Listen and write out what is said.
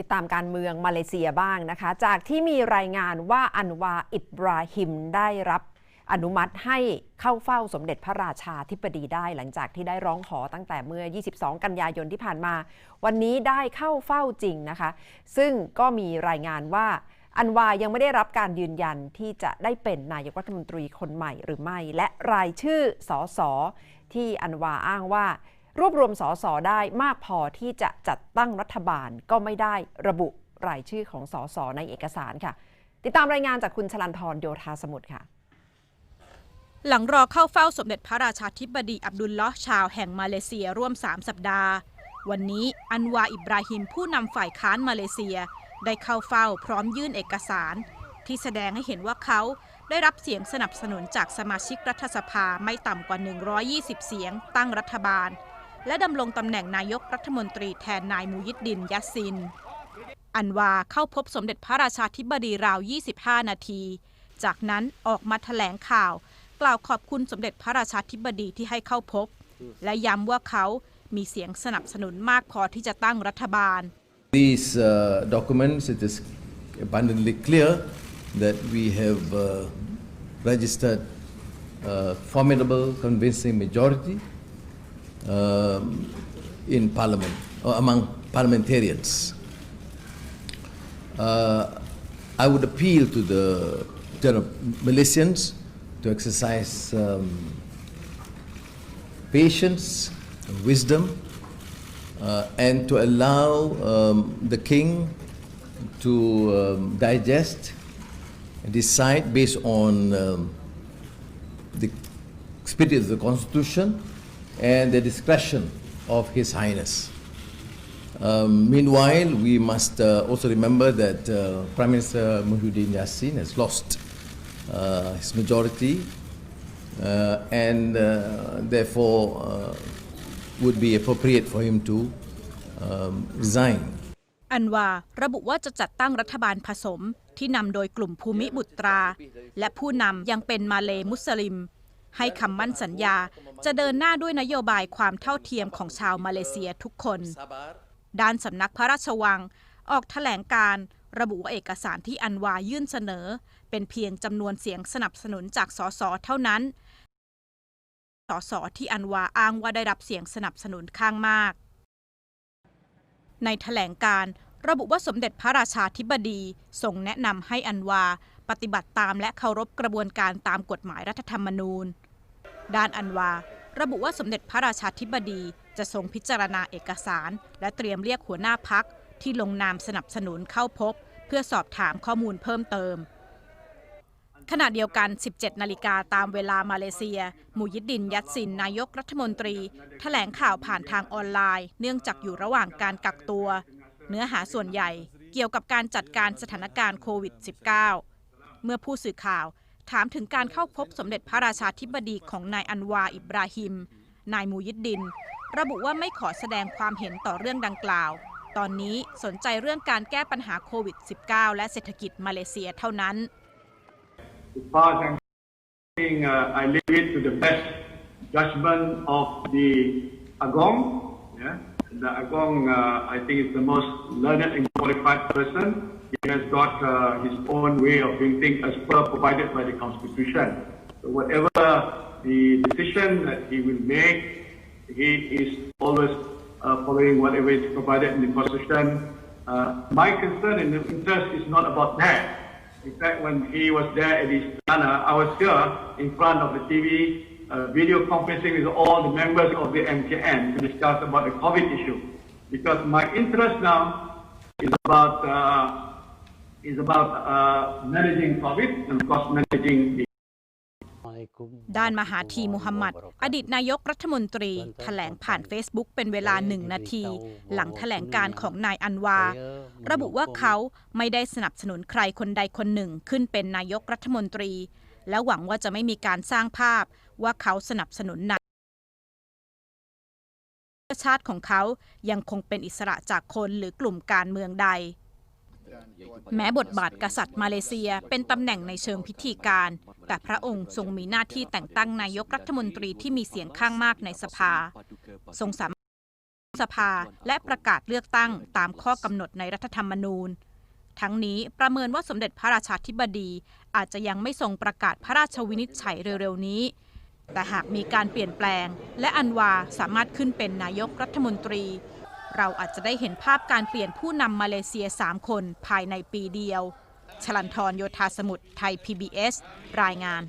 ติดตามการเมืองมาเลเซียบ้างนะคะ จากที่มีรายงานว่าอันวาอิบราฮิมได้รับอนุมัติให้เข้าเฝ้าสมเด็จพระราชาธิบดีได้หลังจากที่ได้ร้องขอตั้งแต่เมื่อ 22 กันยายนที่ผ่านมา วันนี้ได้เข้าเฝ้าจริงนะคะ ซึ่งก็มีรายงานว่าอันวายังไม่ได้รับการยืนยันที่จะได้เป็นนายกรัฐมนตรีคนใหม่หรือไม่ และรายชื่อสอสอที่อันวาอ้างว่า รวบรวมสสได้มากพอที่จะจัดตั้งรัฐบาลก็ไม่ได้ระบุรายชื่อของสสในเอกสารค่ะ ติดตามรายงานจากคุณชลันทรโยธาสมุทรค่ะ หลังรอเข้าเฝ้าสมเด็จพระราชาธิบดีอับดุลลอฮ์ชาวแห่งมาเลเซียร่วม 3 สัปดาห์ วันนี้อันวาอิบราฮิมผู้นำฝ่ายค้านมาเลเซีย ได้เข้าเฝ้าพร้อมยื่นเอกสาร ที่แสดงให้เห็นว่าเขาได้รับเสียงสนับสนุนจากสมาชิกรัฐสภาไม่ต่ำกว่า 120 เสียงตั้งรัฐบาล และดำรงตำแหน่งนายกรัฐมนตรีแทนนายมูยิดดินยัสซิน อันวาเข้าพบสมเด็จพระราชาธิบดีราว 25 นาที จากนั้นออกมาแถลงข่าว กล่าวขอบคุณสมเด็จพระราชาธิบดีที่ให้เข้าพบ และย้ำว่าเขามีเสียงสนับสนุนมากพอที่จะตั้งรัฐบาล These uh, documents, it is abundantly clear that we have uh, registered a formidable, convincing majority um, in Parliament or among parliamentarians. Uh, I would appeal to the general Malaysians to exercise um, patience, wisdom, uh, and to allow um, the king to um, digest and decide based on um, the spirit of the constitution and the discretion of his highness. Um, meanwhile, we must uh, also remember that uh, Prime Minister Muhyiddin Yassin has lost uh, his majority uh, and uh, therefore uh, would be appropriate for him to um, resign. อันวาระบุว่าจะจัดตั้งรัฐบาลผสมที่นำโดยกลุ่มภูมิบุตรา และผู้นำยังเป็นมาเลมุสลิม ให้คำมั่นสัญญาจะเดินหน้าด้วยนโยบายความเท่าเทียมของชาวมาเลเซียทุกคน ด้านสำนักพระราชวัง ออกแถลงการระบุว่าเอกสารที่อันวายื่นเสนอ เป็นเพียงจำนวนเสียงสนับสนุนจากสสเท่านั้น สสที่อันวาอ้างว่าได้รับเสียงสนับสนุนข้างมาก ในแถลงการระบุว่าสมเด็จพระราชาธิบดีทรงแนะนำให้อันวา ปฏิบัติตามและเคารพกระบวนการตามกฎหมายรัฐธรรมนูญ ด้านอันวา ระบุว่าสมเด็จพระราชาธิบดีจะทรงพิจารณาเอกสาร และเตรียมเรียกหัวหน้าพักที่ลงนามสนับสนุนเข้าพบ เพื่อสอบถามข้อมูลเพิ่มเติมขณะเดียวกัน 17 นาฬิกาตามเวลามาเลเซีย มูยิดดินยัดสิน นายกรัฐมนตรีแถลงข่าวผ่านทางออนไลน์ เนื่องจากอยู่ระหว่างการกักตัว เนื้อหาส่วนใหญ่เกี่ยวกับการจัดการสถานการณ์โควิด -19 เมื่อผู้สื่อข่าวถามถึงการเข้าพบสมเด็จพระราชาธิบดีของนายอันวาอิบราฮิม นายมูยิดดิน ระบุว่าไม่ขอแสดงความเห็นต่อเรื่องดังกล่าว ตอนนี้สนใจเรื่องการแก้ปัญหาโควิด -19 และเศรษฐกิจมาเลเซียเท่านั้น saying, uh, I leave it to the best judgment of the Agong. Yeah? The Agong, uh, I think, is the most learned and qualified person. He has got uh, his own way of doing things as per provided by the Constitution. So whatever the decision that he will make, he is always uh, following whatever is provided in the Constitution. Uh, my concern and interest is not about that. In fact, when he was there at the Istana, I was here in front of the TV, uh, video conferencing with all the members of the MKN to discuss about the COVID issue. Because my interest now is about uh, is about uh, managing COVID and of course managing the ด้านมหาธีมุฮัมมัด อดีตนายกรัฐมนตรีแถลงผ่าน Facebook เป็นเวลาหนึ่งนาที หลังแถลงการของนายอันวา ระบุว่าเขาไม่ได้สนับสนุนใครคนใดคนหนึ่งขึ้นเป็นนายกรัฐมนตรี และหวังว่าจะไม่มีการสร้างภาพว่าเขาสนับสนุนนาย ชาติของเขายังคงเป็นอิสระจากคนหรือกลุ่มการเมืองใด แม้บทบาทกษัตริย์มาเลเซียเป็นตำแหน่งในเชิงพิธีการ แต่พระองค์ทรงมีหน้าที่แต่งตั้งนายกรัฐมนตรีที่มีเสียงข้างมากในสภา ทรงสามารถสภาและประกาศเลือกตั้งตามข้อกำหนดในรัฐธรรมนูญ ทั้งนี้ประเมินว่าสมเด็จพระราชาธิบดีอาจจะยังไม่ทรงประกาศพระราชวินิจฉัยเร็วๆนี้ แต่หากมีการเปลี่ยนแปลง และอันวาสามารถขึ้นเป็นนายกรัฐมนตรี เราอาจจะได้เห็นภาพการเปลี่ยนผู้นำมาเลเซีย 3 คนภายในปีเดียว ชลันทรโยธาสมุทรไทย PBS รายงาน